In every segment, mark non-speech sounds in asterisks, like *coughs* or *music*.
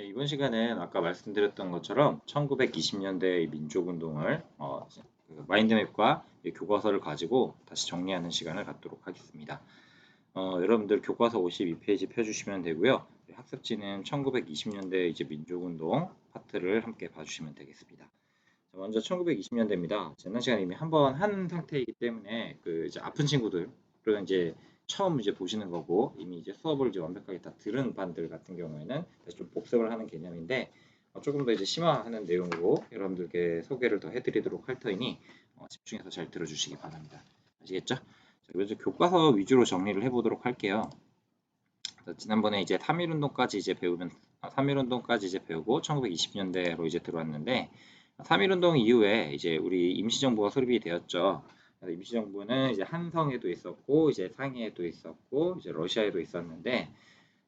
네, 이번 시간은 아까 말씀드렸던 것처럼 1920년대의 민족운동을 어, 그 마인드맵과 교과서를 가지고 다시 정리하는 시간을 갖도록 하겠습니다. 어, 여러분들 교과서 52페이지 펴주시면 되고요. 학습지는 1920년대 이제 민족운동 파트를 함께 봐주시면 되겠습니다. 자, 먼저 1920년대입니다. 지난 시간에 이미 한번 한 상태이기 때문에 그 이제 아픈 친구들은 이제 처음 이제 보시는 거고 이미 이제 수업을 이제 완벽하게 다 들은 반들 같은 경우에는 다시 좀 복습을 하는 개념인데 어, 조금 더 이제 심화하는 내용으로 여러분들께 소개를 더 해드리도록 할 터이니 어, 집중해서 잘 들어주시기 바랍니다. 아시겠죠? 자, 먼저 교과서 위주로 정리를 해보도록 할게요. 자, 지난번에 이제 3.1운동까지 이제 배우면 3.1운동까지 아, 이제 배우고 1920년대로 이제 들어왔는데 3.1운동 이후에 이제 우리 임시정부가 수립이 되었죠. 임시정부는 이제 한성에도 있었고 이제 상해에도 있었고 이제 러시아에도 있었는데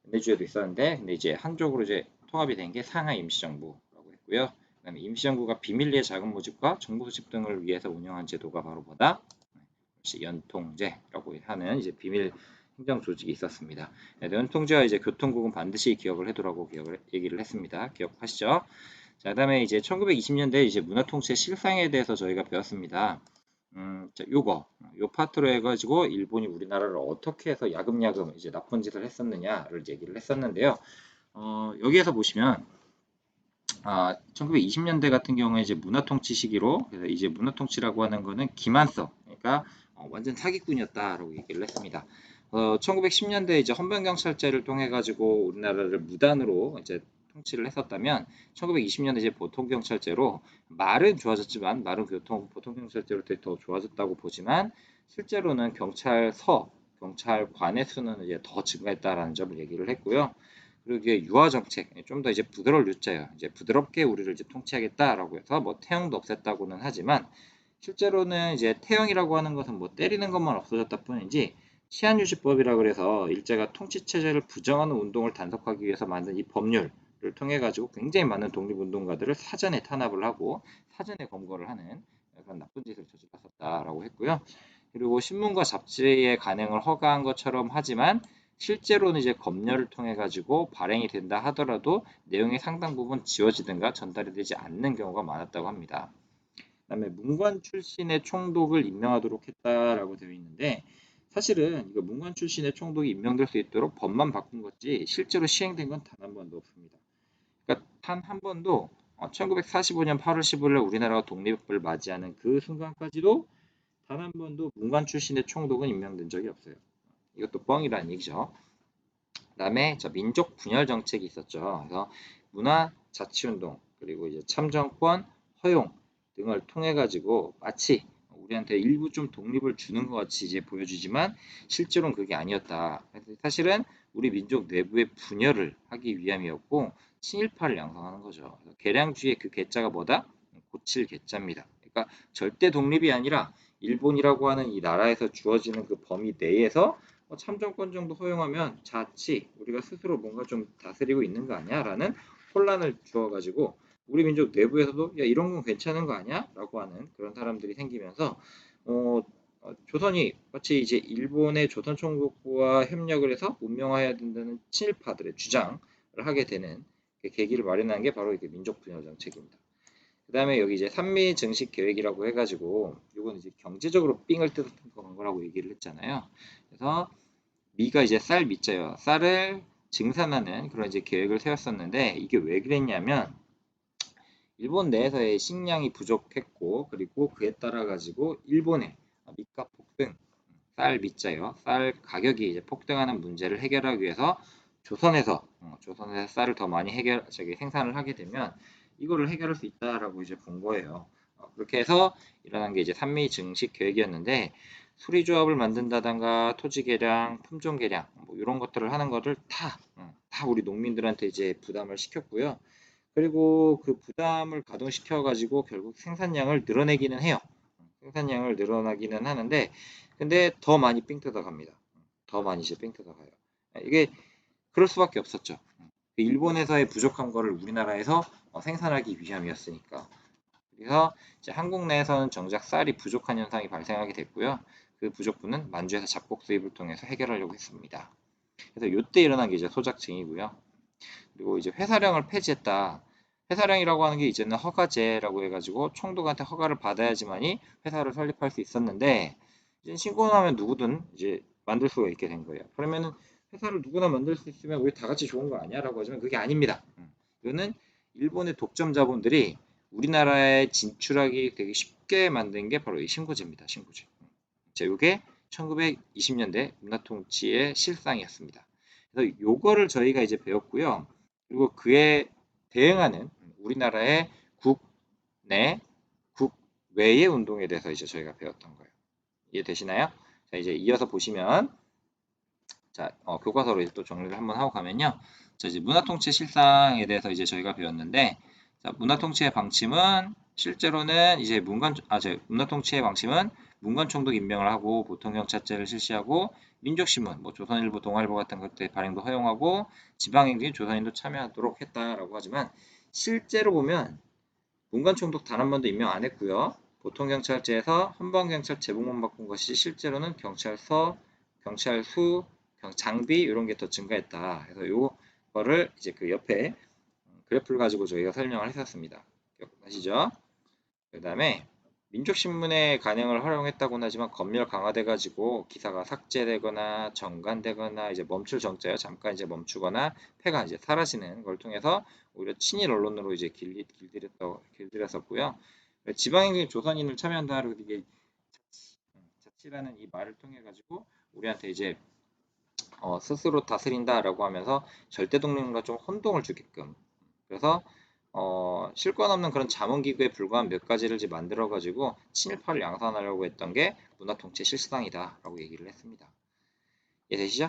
내주에도 있었는데 근데 이제 한쪽으로 이제 통합이 된 게 상하 임시정부라고 했고요. 그다음에 임시정부가 비밀리에 자금 모집과 정보 수집 등을 위해서 운영한 제도가 바로 뭐다? 연통제라고 하는 이제 비밀 행정 조직이 있었습니다. 네, 연통제와 이제 교통국은 반드시 기억을 해두라고 기억을 얘기를 했습니다. 기억하시죠? 자, 그다음에 이제 1920년대 이제 문화통치 실상에 대해서 저희가 배웠습니다. 음, 자, 요거, 요 파트로 해가지고 일본이 우리나라를 어떻게 해서 야금야금 이제 나쁜 짓을 했었느냐를 얘기를 했었는데요. 어, 여기에서 보시면 아, 1920년대 같은 경우에 이제 문화통치 시기로 그래서 이제 문화통치라고 하는 거는 기만성, 그러니까 어, 완전 사기꾼이었다라고 얘기를 했습니다. 어, 1910년대 이제 헌병경찰제를 통해 가지고 우리나라를 무단으로 이제 통치를 했었다면 1920년대 이제 보통 경찰제로 말은 좋아졌지만 말은 교통 보통 경찰제로 더 좋아졌다고 보지만 실제로는 경찰서 경찰관의 수는 이제 더 증가했다라는 점을 얘기를 했고요. 그리고 이게 유화 정책 좀 더 이제 부드러울 유자예요. 이제 부드럽게 우리를 이제 통치하겠다라고 해서 뭐 태형도 없앴다고는 하지만 실제로는 이제 태형이라고 하는 것은 뭐 때리는 것만 없어졌다 뿐이지 치안유지법이라 그래서 일제가 통치 체제를 부정하는 운동을 단속하기 위해서 만든 이 법률 를 통해 가지고 굉장히 많은 독립운동가들을 사전에 탄압을 하고 사전에 검거를 하는 그런 나쁜 짓을 저질렀었다라고 했고요. 그리고 신문과 잡지의 간행을 허가한 것처럼 하지만 실제로는 이제 검열을 통해 가지고 발행이 된다 하더라도 내용의 상당 부분 지워지든가 전달이 되지 않는 경우가 많았다고 합니다. 그다음에 문관 출신의 총독을 임명하도록 했다라고 되어 있는데 사실은 이거 문관 출신의 총독이 임명될 수 있도록 법만 바꾼 거지 실제로 시행된 건 단 한 번도 없습니다. 그러니까 단 한 번도 1945년 8월 15일 우리나라가 독립을 맞이하는 그 순간까지도 단 한 번도 문관 출신의 총독은 임명된 적이 없어요. 이것도 뻥이라는 얘기죠. 그다음에 저 민족 분열 정책이 있었죠. 그래서 문화 자치운동 그리고 이제 참정권 허용 등을 통해 가지고 마치 우리한테 일부 좀 독립을 주는 것 같이 이제 보여주지만 실제로는 그게 아니었다. 사실은 우리 민족 내부의 분열을 하기 위함이었고 친일파를 양성하는 거죠. 계량주의 그 개자가 뭐다? 고칠 개자입니다. 그러니까 절대 독립이 아니라 일본이라고 하는 이 나라에서 주어지는 그 범위 내에서 뭐 참정권 정도 허용하면 자치 우리가 스스로 뭔가 좀 다스리고 있는 거 아니야? 라는 혼란을 주어가지고 우리 민족 내부에서도 야 이런 건 괜찮은 거 아니야? 라고 하는 그런 사람들이 생기면서 어, 어 조선이 마치 이제 일본의 조선 총국부와 협력을 해서 운명화해야 된다는 친일파들의 주장을 하게 되는 그 계기를 마련한 게 바로 이게 민족 분열 정책입니다. 그 다음에 여기 이제 산미 증식 계획이라고 해가지고 이건 이제 경제적으로 삥을 뜯은 거라고 얘기를 했잖아요. 그래서 미가 이제 쌀 밑자요. 쌀을 증산하는 그런 이제 계획을 세웠었는데 이게 왜 그랬냐면 일본 내에서의 식량이 부족했고 그리고 그에 따라 가지고 일본의 밑값 폭등, 쌀 밑자요. 쌀 가격이 이제 폭등하는 문제를 해결하기 위해서 조선에서 어, 조선에서 쌀을 더 많이 해결 저기 생산을 하게 되면 이거를 해결할 수 있다라고 이제 본 거예요. 어, 그렇게 해서 일어난 게 이제 산미 증식 계획이었는데 수리 조합을 만든다던가 토지 개량, 품종 개량 뭐 이런 것들을 하는 것을 다다 어, 다 우리 농민들한테 이제 부담을 시켰고요. 그리고 그 부담을 가동시켜 가지고 결국 생산량을 늘어내기는 해요. 생산량을 늘어나기는 하는데 근데 더 많이 삥 뜯어 갑니다. 더 많이 이제 삥 뜯어 가요. 이게 그럴 수밖에 없었죠. 그 일본에서의 부족한 거를 우리나라에서 어, 생산하기 위함이었으니까. 그래서 이제 한국 내에서는 정작 쌀이 부족한 현상이 발생하게 됐고요. 그 부족분은 만주에서 작곡 수입을 통해서 해결하려고 했습니다. 그래서 이때 일어난 게 이제 소작증이고요. 그리고 이제 회사령을 폐지했다. 회사령이라고 하는 게 이제는 허가제라고 해가지고 총독한테 허가를 받아야지만이 회사를 설립할 수 있었는데 이제 신고를 하면 누구든 이제 만들 수가 있게 된 거예요. 그러면은 회사를 누구나 만들 수 있으면 우리 다 같이 좋은 거 아니야라고 하지만 그게 아닙니다. 음. 이거는 일본의 독점 자본들이 우리나라에 진출하기 되게 쉽게 만든 게 바로 이 신고제입니다. 신고제. 자, 이게 1920년대 문화통치의 실상이었습니다. 그래서 요거를 저희가 이제 배웠고요. 그리고 그에 대응하는 우리나라의 국내, 국외의 운동에 대해서 이제 저희가 배웠던 거예요. 이해 되시나요? 자, 이제 이어서 보시면 자, 어, 교과서로 또 정리를 한번 하고 가면요. 자, 이제 문화통치 실상에 대해서 이제 저희가 배웠는데 자, 문화통치의 방침은 실제로는 이제 문관 아, 제 문화통치의 방침은 문관총독 임명을 하고 보통경찰제를 실시하고 민족신문, 뭐 조선일보, 동아일보 같은 것들 발행도 허용하고 지방행정에 조선인도 참여하도록 했다라고 하지만 실제로 보면 문관총독 단 한 번도 임명 안 했고요. 보통경찰제에서 헌방경찰 제복만 바꾼 것이 실제로는 경찰서, 경찰수, 장비 이런 게 더 증가했다. 그래서 요거를 이제 그 옆에 그래프를 가지고 저희가 설명을 했었습니다. 기억나시죠? 그 다음에 민족신문의 간행을 활용했다고는 하지만 검열 강화돼가지고 기사가 삭제되거나 정간되거나 이제 멈출 정자요 잠깐 이제 멈추거나 폐가 이제 사라지는 걸 통해서 오히려 친일 언론으로 이제 길리, 길들였다, 길들였었고요. 지방행정 조선인을 참여한다 이게 자치, 자치라는 이 말을 통해 가지고 우리한테 이제 어, 스스로 다스린다라고 하면서 절대 독립과 좀 혼동을 주게끔 그래서 어, 실권 없는 그런 자문기구에 불과한 몇 가지를 이제 만들어가지고 친일파를 양산하려고 했던 게 문화통치 실상이다라고 얘기를 했습니다. 이해되시죠?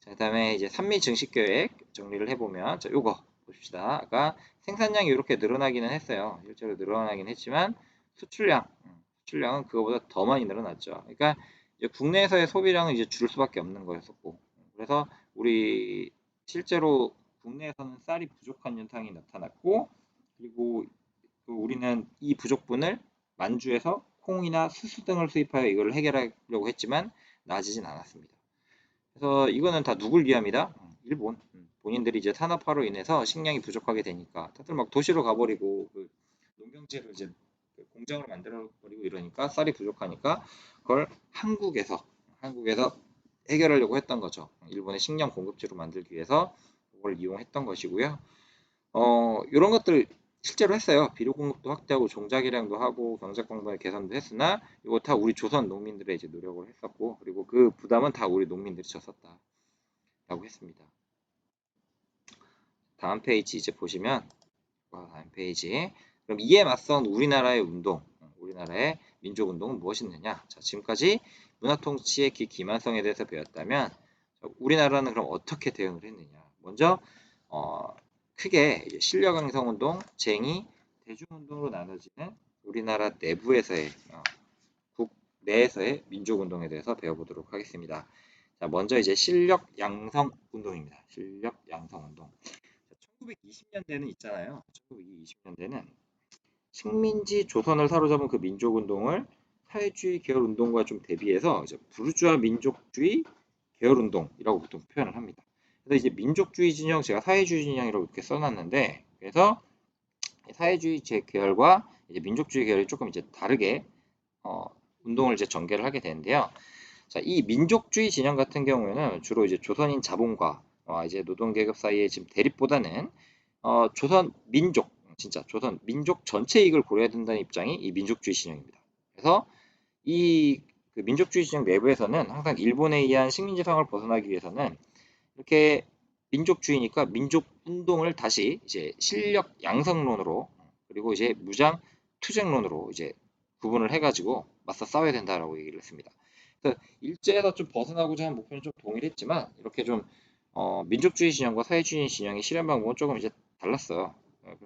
자, 그 다음에 이제 산미 증식계획 정리를 해보면, 자, 요거 봅시다. 아까 생산량이 이렇게 늘어나기는 했어요. 실제로 늘어나긴 했지만, 수출량, 음, 수출량은 그거보다 더 많이 늘어났죠. 그러니까 국내에서의 소비량은 이제 줄 수밖에 없는 거였었고, 그래서 우리 실제로 국내에서는 쌀이 부족한 현상이 나타났고, 그리고 그 우리는 이 부족분을 만주에서 콩이나 수수 등을 수입하여 이걸 해결하려고 했지만 나아지진 않았습니다. 그래서 이거는 다 누굴 위함이다? 음, 일본. 음, 본인들이 이제 산업화로 인해서 식량이 부족하게 되니까 다들 막 도시로 가버리고 그 농경지를 이제 그 공장을 만들어 버리고 이러니까 쌀이 부족하니까 그걸 한국에서 한국에서 해결하려고 했던 거죠. 일본의 식량 공급지로 만들기 위해서 그걸 이용했던 것이고요. 어, 이런 것들 실제로 했어요. 비료 공급도 확대하고 종자기량도 하고 경작 방법의 개선도 했으나 이거 다 우리 조선 농민들의 이제 노력을 했었고 그리고 그 부담은 다 우리 농민들이 졌었다. 라고 했습니다. 다음 페이지 이제 보시면 다음 페이지 그럼 이에 맞선 우리나라의 운동 우리나라의 민족 운동은 무엇이었느냐 자 지금까지 문화통치의 기 기만성에 대해서 배웠다면 우리나라는 그럼 어떻게 대응을 했느냐 먼저 어, 크게 실력 양성 운동, 쟁의, 대중 운동으로 나눠지는 우리나라 내부에서의 어, 국내에서의 민족 운동에 대해서 배워보도록 하겠습니다. 자, 먼저 이제 실력 양성 운동입니다. 실력 양성 운동. 1920년대는 있잖아요. 1920년대는 식민지 조선을 사로잡은 그 민족 운동을 사회주의 계열 운동과 좀 대비해서 이제 부르주아 민족주의 계열 운동이라고 보통 표현을 합니다. 그래서 이제 민족주의 진영 제가 사회주의 진영이라고 이렇게 써놨는데 그래서 사회주의 제 계열과 이제 민족주의 계열이 조금 이제 다르게 어, 운동을 이제 전개를 하게 되는데요. 자, 이 민족주의 진영 같은 경우에는 주로 이제 조선인 자본과 어, 이제 노동계급 사이의 지금 대립보다는 어, 조선 민족 진짜 조선 민족 전체 이익을 고려해야 된다는 입장이 이 민족주의 진영입니다. 그래서 이 그 민족주의 진영 내부에서는 항상 일본에 의한 식민지상을 벗어나기 위해서는 이렇게 민족주의니까 민족 운동을 다시 이제 실력 양성론으로 그리고 이제 무장 투쟁론으로 이제 구분을 해가지고 맞서 싸워야 된다라고 얘기를 했습니다. 그래서 일제에서 좀 벗어나고자 한 목표는 좀 동일했지만 이렇게 좀 어, 민족주의 진영과 사회주의 진영의 실현 방법은 조금 이제 달랐어요.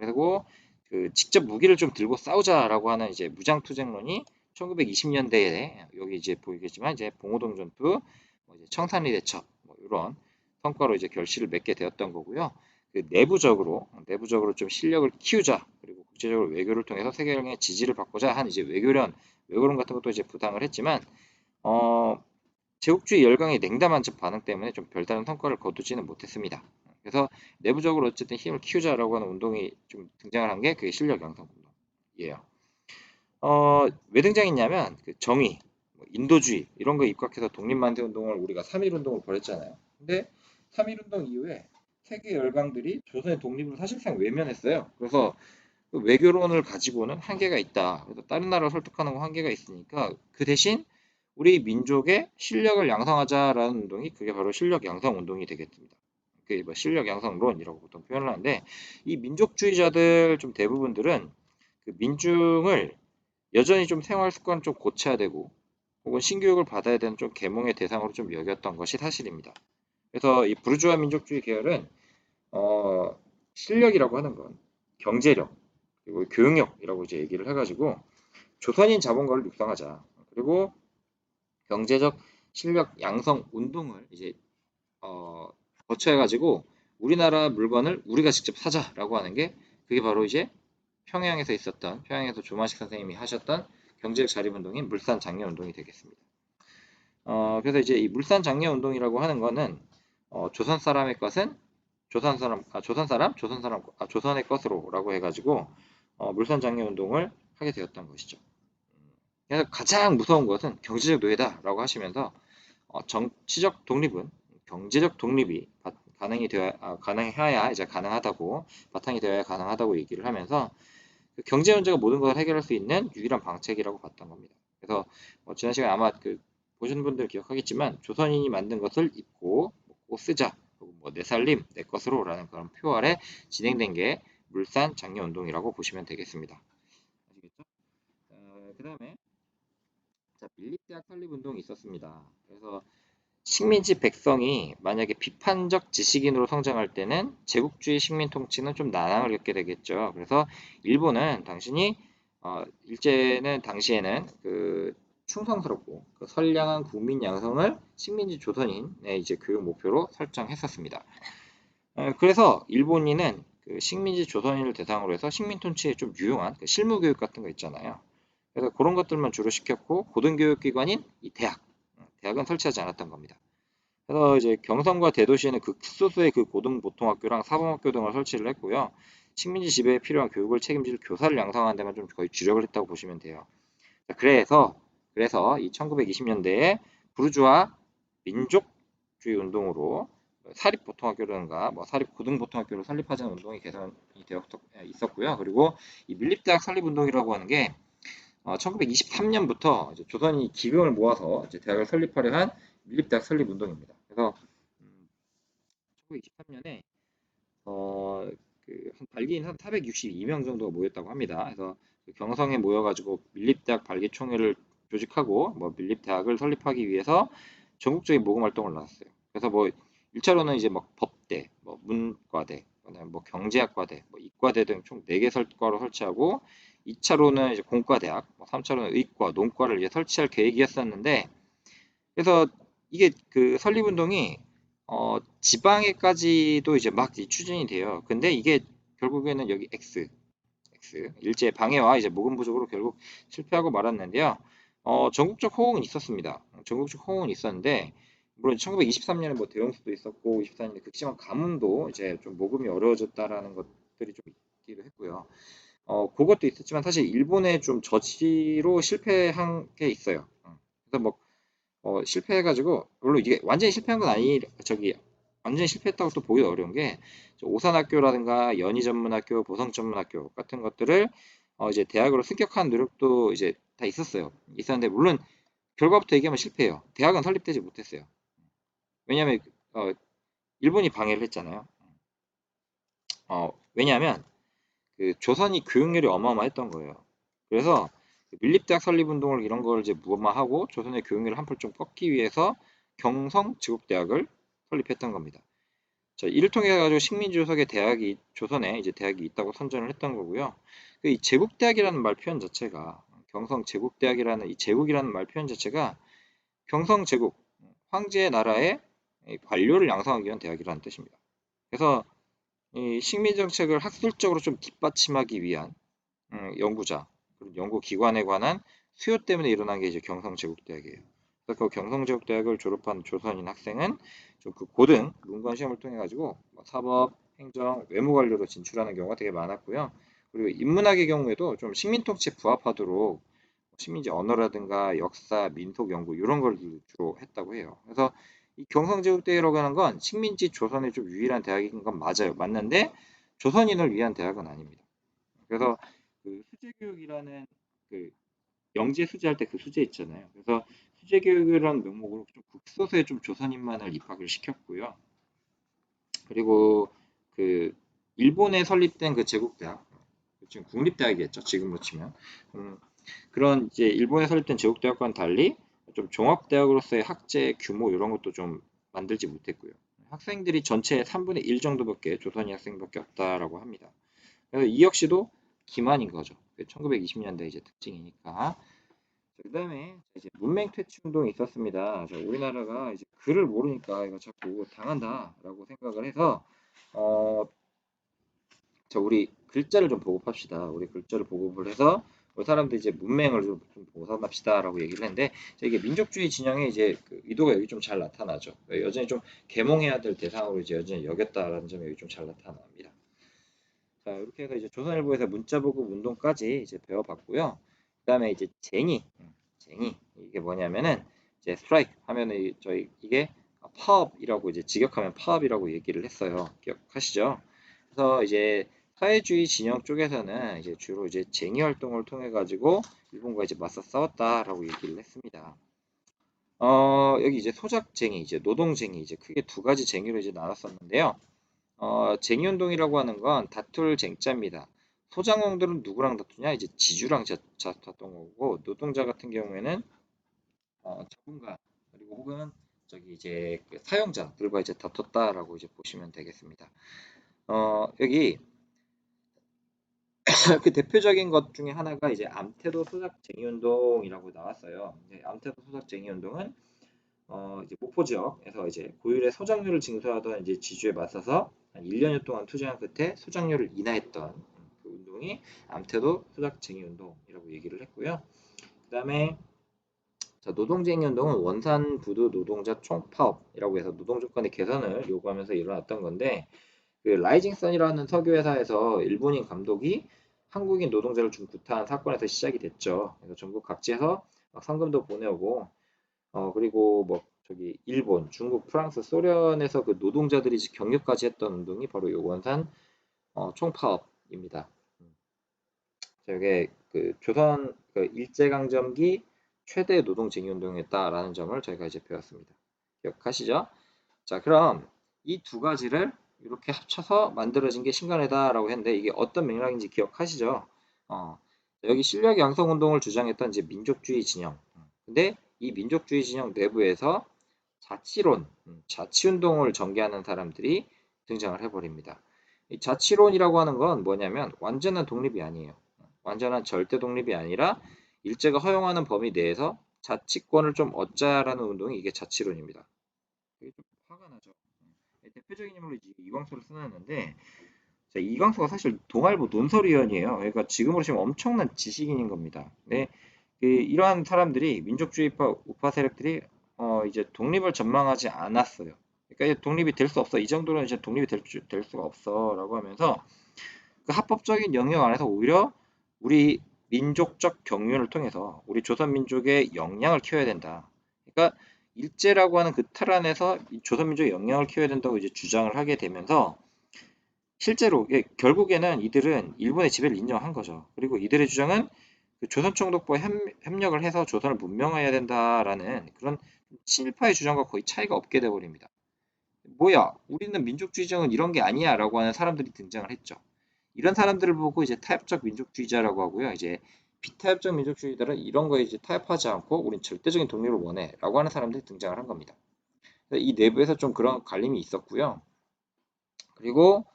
그리고 그 직접 무기를 좀 들고 싸우자라고 하는 이제 무장 투쟁론이 1920년대에 여기 이제 보이겠지만 이제 봉오동 전투, 뭐 이제 청산리 대첩 뭐 이런 성과로 이제 결실을 맺게 되었던 거고요. 그 내부적으로 내부적으로 좀 실력을 키우자 그리고 국제적으로 외교를 통해서 세계령의 지지를 받고자 한 이제 외교련 외교론 같은 것도 이제 부담을 했지만 어 제국주의 열강의 냉담한 반응 때문에 좀 별다른 성과를 거두지는 못했습니다. 그래서 내부적으로 어쨌든 힘을 키우자라고 하는 운동이 좀 등장을 한 게 그게 실력 양성 운동이에요. 어, 왜 등장했냐면 그 정의, 뭐 인도주의 이런 거 입각해서 독립만세 운동을 우리가 3.1 운동을 벌였잖아요. 근데 3.1 운동 이후에 세계 열강들이 조선의 독립을 사실상 외면했어요. 그래서 그 외교론을 가지고는 한계가 있다. 그래서 다른 나라를 설득하는 건 한계가 있으니까 그 대신 우리 민족의 실력을 양성하자라는 운동이 그게 바로 실력 양성 운동이 되겠습니다. 그게 뭐 실력 양성론이라고 보통 표현을 하는데 이 민족주의자들 좀 대부분들은 그 민중을 여전히 좀 생활 습관을 좀 고쳐야 되고 혹은 신교육을 받아야 되는 좀 계몽의 대상으로 좀 여겼던 것이 사실입니다. 그래서 이 부르주아 민족주의 계열은 어, 실력이라고 하는 건 경제력 그리고 교육력이라고 이제 얘기를 해가지고 조선인 자본가를 육성하자 그리고 경제적 실력 양성 운동을 이제 어, 거쳐해가지고 우리나라 물건을 우리가 직접 사자라고 하는 게 그게 바로 이제 평양에서 있었던 평양에서 조만식 선생님이 하셨던 경제적 자립운동인 물산 장려 운동이 되겠습니다. 어, 그래서 이제 이 물산 장려 운동이라고 하는 거는 어, 조선 사람의 것은 조선 사람, 아, 조선 사람, 조선 사람, 아, 조선의 것으로라고 해가지고 어, 물산 장려 운동을 하게 되었던 것이죠. 그래서 가장 무서운 것은 경제적 노예다라고 하시면서 어, 정치적 독립은 경제적 독립이 가능이 되어 아, 가능해야 이제 가능하다고 바탕이 되어야 가능하다고 얘기를 하면서 그 경제 문제가 모든 것을 해결할 수 있는 유일한 방책이라고 봤던 겁니다. 그래서 뭐 지난 시간에 아마 그 보신 분들 기억하겠지만 조선인이 만든 것을 입고 먹고 쓰자 뭐내 살림 내 것으로라는 그런 표 아래 진행된 게 물산 장려 운동이라고 보시면 되겠습니다. 아시겠죠? 어, 그 다음에 밀립대학 설립 운동이 있었습니다. 그래서 식민지 백성이 만약에 비판적 지식인으로 성장할 때는 제국주의 식민 통치는 좀 난항을 겪게 되겠죠. 그래서 일본은 당신이 어, 일제는 당시에는 그 충성스럽고 그 선량한 국민 양성을 식민지 조선인의 이제 교육 목표로 설정했었습니다. 어, 그래서 일본인은 그 식민지 조선인을 대상으로 해서 식민 통치에 좀 유용한 그 실무 교육 같은 거 있잖아요. 그래서 그런 것들만 주로 시켰고 고등교육기관인 이 대학 대학은 설치하지 않았던 겁니다. 그래서 이제 경성과 대도시에는 극소수의 그 고등보통학교랑 사범학교 등을 설치를 했고요. 식민지 지배에 필요한 교육을 책임질 교사를 양성하는 데만 좀 거의 주력을 했다고 보시면 돼요. 그래서 그래서 이 1920년대에 부르주아 민족주의 운동으로 사립 보통학교라든가 뭐 사립 고등 보통학교를 설립하자는 운동이 개선이 되어 있었고요. 그리고 이 밀립대학 설립 운동이라고 하는 게 어, 1923년부터 이제 조선이 기금을 모아서 대학을 설립하려 한 밀립대학 설립 운동입니다. 그래서 음, 1923년에 어, 그한 발기인 한 462명 정도가 모였다고 합니다. 그래서 그 경성에 모여가지고 밀립대학 발기총회를 조직하고 뭐 밀립대학을 설립하기 위해서 전국적인 모금 활동을 나눴어요. 그래서 뭐 1차로는 이제 막 법대, 뭐 문과대, 그다음에 뭐 경제학과대, 뭐 이과대 등 총 4개 설과로 설치하고 2차로는 이제 공과대학, 3차로는 뭐 의과, 농과를 이제 설치할 계획이었었는데 그래서 이게 그 설립운동이 어, 지방에까지도 이제 막 추진이 돼요. 근데 이게 결국에는 여기 X, X 일제 방해와 이제 모금 부족으로 결국 실패하고 말았는데요. 어, 전국적 호응은 있었습니다. 전국적 호응은 있었는데 물론 1923년에 뭐 대용수도 있었고 24년에 극심한 가뭄도 이제 좀 모금이 어려워졌다라는 것들이 좀 있기도 했고요. 어, 그것도 있었지만 사실 일본의 좀 저지로 실패한 게 있어요. 어, 그래서 뭐 어, 실패해가지고 물론 이게 완전히 실패한 건 아니 저기 완전히 실패했다고 또 보기 어려운 게 오산학교라든가 연희전문학교, 보성전문학교 같은 것들을 어, 이제 대학으로 승격하는 노력도 이제 다 있었어요. 있었는데 물론 결과부터 얘기하면 실패해요. 대학은 설립되지 못했어요. 왜냐하면 어, 일본이 방해를 했잖아요. 어, 왜냐하면 그 조선이 교육열이 어마어마했던 거예요. 그래서 밀립대학 설립운동을 이런 걸 이제 무마하고 조선의 교육열을 한풀 좀 꺾기 위해서 경성 지국대학을 설립했던 겁니다. 자, 이를 통해 가지고 식민지 조석의 대학이 조선에 이제 대학이 있다고 선전을 했던 거고요. 그이 제국대학이라는 말 표현 자체가 경성 제국대학이라는 이 제국이라는 말 표현 자체가 경성 제국 황제의 나라의 관료를 양성하기 위한 대학이라는 뜻입니다. 그래서 이 식민 정책을 학술적으로 좀 뒷받침하기 위한 음, 연구자, 연구 기관에 관한 수요 때문에 일어난 게 이제 경성 제국대학이에요. 그래서 그 경성제국대학을 졸업한 조선인 학생은 좀그 고등 문관 시험을 통해 가지고 뭐 사법, 행정, 외무관료로 진출하는 경우가 되게 많았고요. 그리고 인문학의 경우에도 좀 식민 통치에 부합하도록 식민지 언어라든가 역사, 민속 연구 이런 걸 주로 했다고 해요. 그래서 이 경성제국대라고 하는 건 식민지 조선의 좀 유일한 대학인 건 맞아요. 맞는데 조선인을 위한 대학은 아닙니다. 그래서 그 수재교육이라는 그 영재 수재할 때 그 수재 있잖아요. 그래서 수재교육이라는 명목으로 좀 극소수의 좀 조선인만을 입학을 시켰고요. 그리고 그 일본에 설립된 그 제국대학 지금 국립대학이겠죠. 지금으로 치면 음, 그런 이제 일본에 설립된 제국대학과는 달리 좀 종합대학으로서의 학제 규모 이런 것도 좀 만들지 못했고요. 학생들이 전체 3분의 1 정도밖에 조선인 학생밖에 없다라고 합니다. 그래서 이 역시도 기만인 거죠. 1920년대 이제 특징이니까. 그 다음에 이제 문맹 퇴치 운동이 있었습니다. 우리나라가 이제 글을 모르니까 이거 자꾸 당한다라고 생각을 해서 어, 자 우리 글자를 좀 보급합시다. 우리 글자를 보급을 해서 우리 사람들 이제 문맹을 좀, 좀 보상합시다라고 얘기를 했는데 이게 민족주의 진영의 이제 그 의도가 여기 좀 잘 나타나죠. 여전히 좀 계몽해야 될 대상으로 이제 여전히 여겼다라는 점이 여기 좀 잘 나타납니다. 자 이렇게 해서 이제 조선일보에서 문자보급 운동까지 이제 배워봤고요. 그 다음에 이제 쟁이, 쟁이 이게 뭐냐면은 이제 스트라이크 하면은 저희 이게 파업이라고 이제 직역하면 파업이라고 얘기를 했어요. 기억하시죠? 그래서 이제 사회주의 진영 쪽에서는 이제 주로 이제 쟁의 활동을 통해 가지고 일본과 이제 맞서 싸웠다라고 얘기를 했습니다. 어, 여기 이제 소작쟁이, 이제 노동쟁이, 이제 크게 두 가지 쟁의로 이제 나눴었는데요. 어, 쟁의운동이라고 하는 건 다툴 쟁자입니다. 소작농들은 누구랑 다투냐? 이제 지주랑 다툰 거고, 노동자 같은 경우에는 어, 자본가 그리고 혹은 저기 이제 그 사용자들과 이제 다퉜다라고 이제 보시면 되겠습니다. 어, 여기 *laughs* 그 대표적인 것 중에 하나가 이제 암태도 소작 쟁의 운동이라고 나왔어요. 암태도 소작 쟁의 운동은 어 이제 목포 지역에서 이제 고율의 소작률을 징수하던 이제 지주에 맞서서 한 1년여 동안 투쟁한 끝에 소작률을 인하했던 그 운동이 암태도 소작 쟁의 운동이라고 얘기를 했고요. 그다음에 자, 노동쟁의 운동은 원산 부두 노동자 총파업이라고 해서 노동 조건의 개선을 요구하면서 일어났던 건데 그 라이징 선이라는 석유 회사에서 일본인 감독이 한국인 노동자를 좀 구타한 사건에서 시작이 됐죠. 그래서 전국 각지에서 상금도 보내오고 어 그리고 뭐 저기 일본, 중국, 프랑스, 소련에서 그 노동자들이 경력까지 했던 운동이 바로 요 원산 어, 총파업입니다. 저게 그 조선 그 일제강점기 최대 노동쟁의 운동이었다라는 점을 저희가 이제 배웠습니다. 기억하시죠? 자, 그럼 이 두 가지를 이렇게 합쳐서 만들어진 게 신간회다라고 했는데 이게 어떤 맥락인지 기억하시죠? 어, 여기 실력 양성 운동을 주장했던 이제 민족주의 진영. 근데 이 민족주의 진영 내부에서 자치론, 음, 자치 운동을 전개하는 사람들이 등장을 해버립니다. 이 자치론이라고 하는 건 뭐냐면 완전한 독립이 아니에요. 완전한 절대 독립이 아니라 일제가 허용하는 범위 내에서 자치권을 좀 얻자라는 운동이 이게 자치론입니다. 이게 좀 화가 나죠. 대표적인 인물로 이광수를 쓰놨는데 자, 이광수가 사실 동아일보 논설위원이에요. 그러니까 지금으로 치면 엄청난 지식인인 겁니다. 네, 그 이러한 사람들이 민족주의파 우파 세력들이 어, 이제 독립을 전망하지 않았어요. 그러니까 독립이 될 수 없어. 이 정도는 이제 독립이 될, 될 수가 없어라고 하면서 그 합법적인 영역 안에서 오히려 우리 민족적 경륜을 통해서 우리 조선 민족의 역량을 키워야 된다. 그러니까 일제라고 하는 그 틀 안에서 조선민족의 역량을 키워야 된다고 이제 주장을 하게 되면서 실제로 결국에는 이들은 일본의 지배를 인정한 거죠. 그리고 이들의 주장은 그 조선총독부와 협력을 해서 조선을 문명화해야 된다라는 그런 친일파의 주장과 거의 차이가 없게 돼버립니다. 뭐야, 우리는 민족주의정은 이런 게 아니야 라고 하는 사람들이 등장을 했죠. 이런 사람들을 보고 이제 타협적 민족주의자라고 하고요. 이제 비타협적 민족주의자들은 이런 거에 이제 타협하지 않고 우린 절대적인 독립을 원해 라고 하는 사람들이 등장을 한 겁니다. 이 내부에서 좀 그런 갈림이 있었고요. 그리고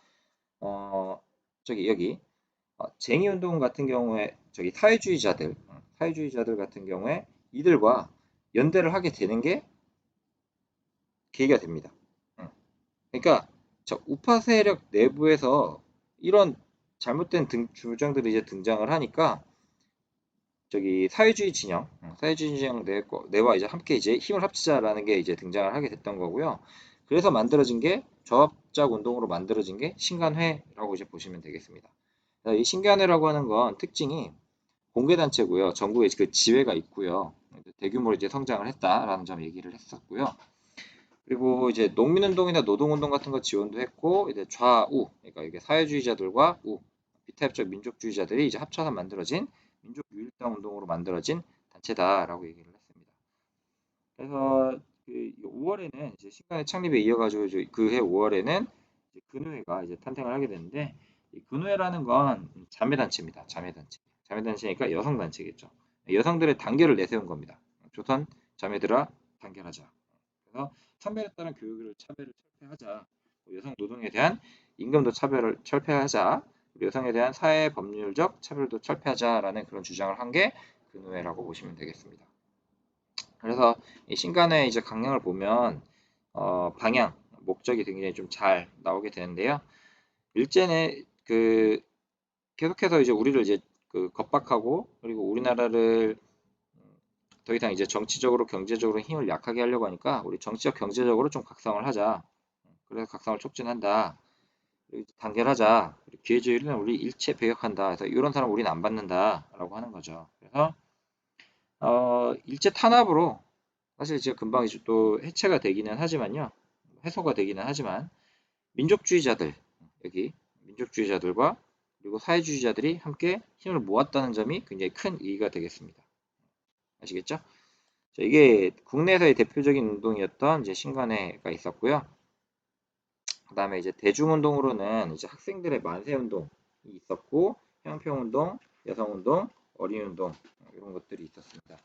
어 저기 여기 어, 쟁의 운동 같은 경우에 저기 사회주의자들 어, 사회주의자들 같은 경우에 이들과 연대를 하게 되는 게 계기가 됩니다. 그러니까 저 우파 세력 내부에서 이런 잘못된 등, 주장들이 이제 등장을 하니까 저기 사회주의 진영, 어, 사회주의 진영 내, 내와 이제 함께 이제 힘을 합치자라는 게 이제 등장을 하게 됐던 거고요. 그래서 만들어진 게 저합작 운동으로 만들어진 게 신간회라고 이제 보시면 되겠습니다. 이 신간회라고 하는 건 특징이 공개 단체고요. 전국에 그 지회가 있고요. 대규모로 이제 성장을 했다라는 점 얘기를 했었고요. 그리고 이제 농민운동이나 노동운동 같은 거 지원도 했고 이제 좌우 그러니까 이게 사회주의자들과 우 비타입적 민족주의자들이 이제 합쳐서 만들어진 민족 유일당 운동으로 만들어진 단체다라고 얘기를 했습니다. 그래서 그 5월에는 이제 신간의 창립에 이어가지고 그 해 5월에는 이제 근우회가 이제 탄생을 하게 되는데 이 근우회라는 건 자매단체입니다. 자매단체. 자매단체니까 여성단체겠죠. 여성들의 단결을 내세운 겁니다. 조선 자매들아 단결하자. 그래서 차별에 따른 교육을 차별을 철폐하자. 여성 노동에 대한 임금도 차별을 철폐하자. 여성에 대한 사회 법률적 차별도 철폐하자라는 그런 주장을 한 게 근우회라고 보시면 되겠습니다. 그래서 이 신간의 이제 강령을 보면 어, 방향, 목적이 굉장히 좀 잘 나오게 되는데요. 일제는 그 계속해서 이제 우리를 이제 그 겁박하고 그리고 우리나라를 더 이상 이제 정치적으로 경제적으로 힘을 약하게 하려고 하니까 우리 정치적 경제적으로 좀 각성을 하자. 그래서 각성을 촉진한다. 단결하자. 기회주의는 우리 일체 배격한다. 그래서 이런 사람 우리는 안 받는다라고 하는 거죠. 그래서 어, 일제 탄압으로 사실 제가 금방 이제 또 해체가 되기는 하지만요. 해소가 되기는 하지만 민족주의자들 여기 민족주의자들과 그리고 사회주의자들이 함께 힘을 모았다는 점이 굉장히 큰 이의가 되겠습니다. 아시겠죠? 자, 이게 국내에서의 대표적인 운동이었던 이제 신간회가 있었고요. 그 다음에 이제 대중운동으로는 이제 학생들의 만세운동이 있었고, 형평운동, 여성운동, 어린운동 이런 것들이 있었습니다.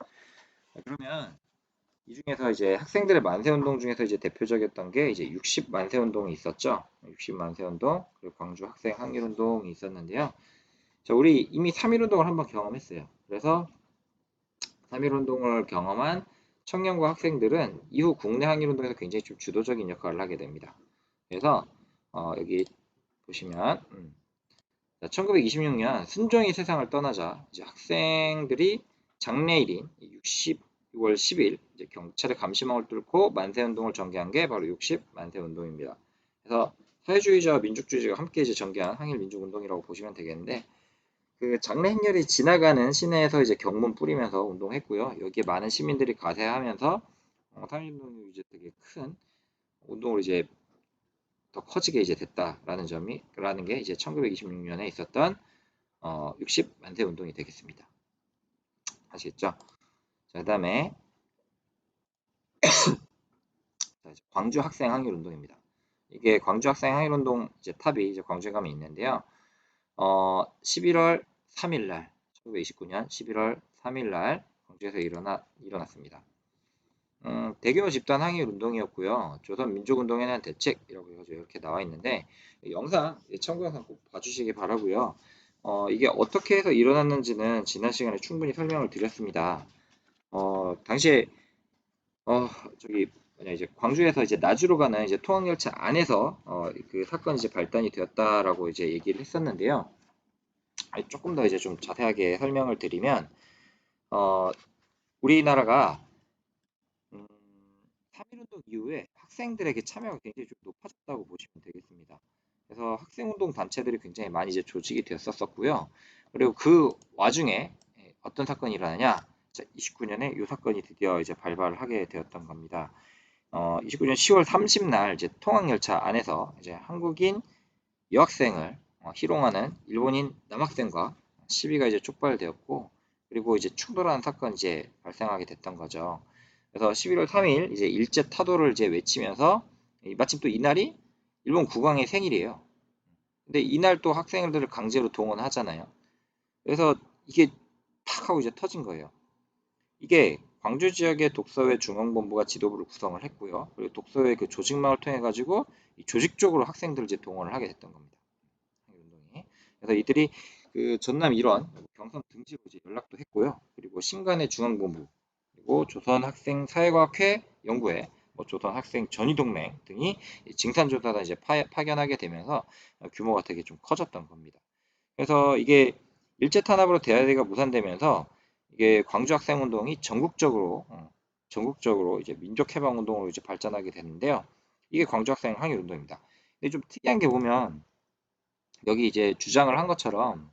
그러면 이 중에서 이제 학생들의 만세운동 중에서 이제 대표적이었던 게 이제 60 만세운동이 있었죠. 60 만세운동 그리고 광주 학생 항일운동이 있었는데요. 자, 우리 이미 3.1운동을 한번 경험했어요. 그래서 3.1운동을 경험한 청년과 학생들은 이후 국내 항일운동에서 굉장히 좀 주도적인 역할을 하게 됩니다. 그래서 어, 여기 보시면 음, 1926년 순종이 세상을 떠나자 이제 학생들이 장례일인 60월 10일 이제 경찰의 감시망을 뚫고 만세운동을 전개한 게 바로 60 만세운동입니다. 그래서 사회주의자와 민족주의자가 함께 이제 전개한 항일민족운동이라고 보시면 되겠는데 그 장례 행렬이 지나가는 시내에서 이제 경문 뿌리면서 운동했고요. 여기에 많은 시민들이 가세하면서 어, 항일운동이 이제 되게 큰 운동으로 이제 더 커지게 이제 됐다라는 점이 라는 게 이제 1926년에 있었던 어, 60 만세 운동이 되겠습니다. 아시겠죠? 자, 그다음에 *coughs* 광주 학생 항일 운동입니다. 이게 광주 학생 항일 운동 이제 탑이 이제 광주에 가면 있는데요. 어, 11월 3일 날 1929년 11월 3일 날 광주에서 일어나 일어났습니다. 음, 대규모 집단 항일 운동이었고요. 조선 민족운동에 대한 대책이라고 해가지고 이렇게 나와 있는데 영상 참고 영상 꼭 봐주시기 바라고요. 어, 이게 어떻게 해서 일어났는지는 지난 시간에 충분히 설명을 드렸습니다. 어, 당시에 어, 저기 뭐냐 이제 광주에서 이제 나주로 가는 이제 통학 열차 안에서 어, 그 사건이 이제 발단이 되었다라고 이제 얘기를 했었는데요. 조금 더 이제 좀 자세하게 설명을 드리면 어, 우리나라가 3.1운동 이후에 학생들에게 참여가 굉장히 좀 높아졌다고 보시면 되겠습니다. 그래서 학생운동 단체들이 굉장히 많이 이제 조직이 되었었고요. 그리고 그 와중에 어떤 사건이 일어나냐? 29년에 이 사건이 드디어 이제 발발을 하게 되었던 겁니다. 어, 29년 10월 30날 이제 통학열차 안에서 이제 한국인 여학생을 어, 희롱하는 일본인 남학생과 시비가 이제 촉발되었고 그리고 이제 충돌하는 사건이 이제 발생하게 됐던 거죠. 그래서 11월 3일 이제 일제 타도를 이제 외치면서 마침 또 이날이 일본 국왕의 생일이에요. 근데 이날 또 학생들을 강제로 동원하잖아요. 그래서 이게 팍 하고 이제 터진 거예요. 이게 광주 지역의 독서회 중앙본부가 지도부를 구성을 했고요. 그리고 독서회 그 조직망을 통해 가지고 조직적으로 학생들을 이제 동원을 하게 됐던 겁니다. 운동이. 그래서 이들이 그 전남 일원 경선 등지로 이제 연락도 했고요. 그리고 신간의 중앙본부 그리고 조선학생 사회과학회 연구회, 뭐 조선학생 전위동맹 등이 징산조사단 이제 파, 파견하게 되면서 규모가 되게 좀 커졌던 겁니다. 그래서 이게 일제 탄압으로 대화대가 무산되면서 이게 광주 학생 운동이 전국적으로 어, 전국적으로 이제 민족 해방 운동으로 이제 발전하게 됐는데요. 이게 광주 학생 항일 운동입니다. 근데 좀 특이한 게 보면 여기 이제 주장을 한 것처럼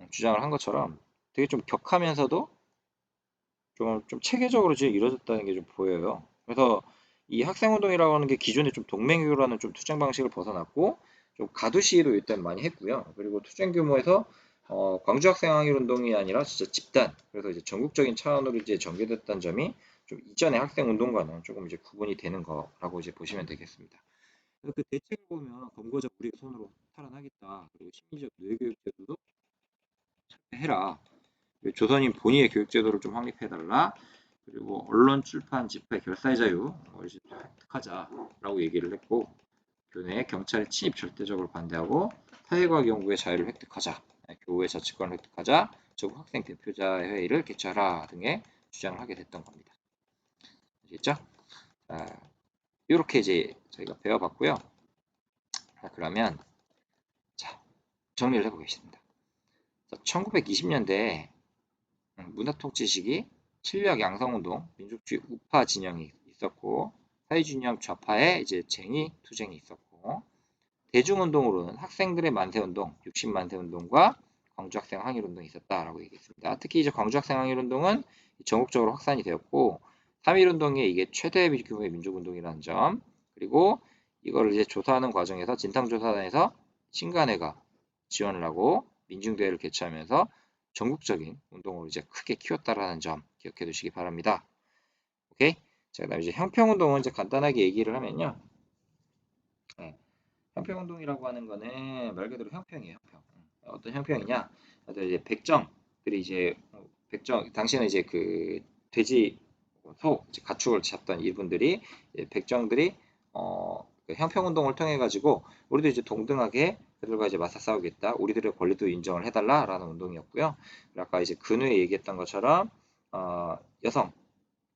음, 주장을 한 것처럼 되게 좀 격하면서도 좀, 좀 체계적으로 지금 이루어졌다는 게 좀 보여요. 그래서 이 학생운동이라고 하는 게 기존에 좀 동맹교라는 좀 투쟁 방식을 벗어났고 좀 가두 시위도 일단 많이 했고요. 그리고 투쟁 규모에서 어, 광주 학생 항일 운동이 아니라 진짜 집단 그래서 이제 전국적인 차원으로 이제 전개됐다는 점이 좀 이전의 학생 운동과는 조금 이제 구분이 되는 거라고 이제 보시면 되겠습니다. 그래서 그 대책을 보면 검거자 우리 손으로 탈환하겠다. 그리고 심리적 뇌교육 제도도 해라. 조선인 본의의 교육제도를 좀 확립해달라. 그리고 언론, 출판, 집회, 결사의 자유 뭐 이제 획득하자라고 얘기를 했고 교내 경찰 침입 절대적으로 반대하고 사회과학 연구의 자유를 획득하자. 네, 교우의 자치권을 획득하자. 전국 학생 대표자 회의를 개최하라 등의 주장을 하게 됐던 겁니다. 아시겠죠? 자, 이렇게 이제 저희가 배워봤고요. 자, 그러면 자 정리를 해보겠습니다. 1920년대 문화통치 시기 실력 양성운동, 민족주의 우파 진영이 있었고 사회주의형 좌파의 이제 쟁의 투쟁이 있었고 대중운동으로는 학생들의 만세운동, 60만세운동과 광주학생 항일운동이 있었다라고 얘기했습니다. 특히 이제 광주학생 항일운동은 전국적으로 확산이 되었고 3.1운동이 이게 최대 규모의 민족운동이라는 점 그리고 이거를 이제 조사하는 과정에서 진탕조사단에서 신간회가 지원을 하고 민중대회를 개최하면서 전국적인 운동을 이제 크게 키웠다라는 점 기억해 두시기 바랍니다. 오케이? 자, 그다음 이제 형평 운동은 이제 간단하게 얘기를 하면요. 네. 형평 운동이라고 하는 거는 말 그대로 형평이에요. 형평. 어떤 형평이냐? 이제 백정들이 이제 어, 백정 당시에는 이제 그 돼지 소 가축을 잡던 이분들이 백정들이 어, 그 형평 운동을 통해 가지고 우리도 이제 동등하게 그들과 이제 맞서 싸우겠다. 우리들의 권리도 인정을 해달라라는 운동이었고요. 아까 이제 근후에 얘기했던 것처럼 어, 여성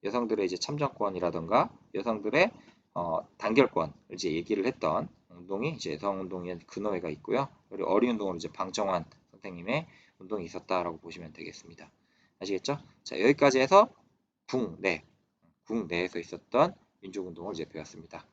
여성들의 이제 참정권이라던가 여성들의 어, 단결권을 이제 얘기를 했던 운동이 이제 여성 운동의 근호회가 있고요. 그리고 어린 운동으로 이제 방정환 선생님의 운동이 있었다라고 보시면 되겠습니다. 아시겠죠? 자 여기까지 해서 국내 국내에서 있었던 민족운동을 이제 배웠습니다.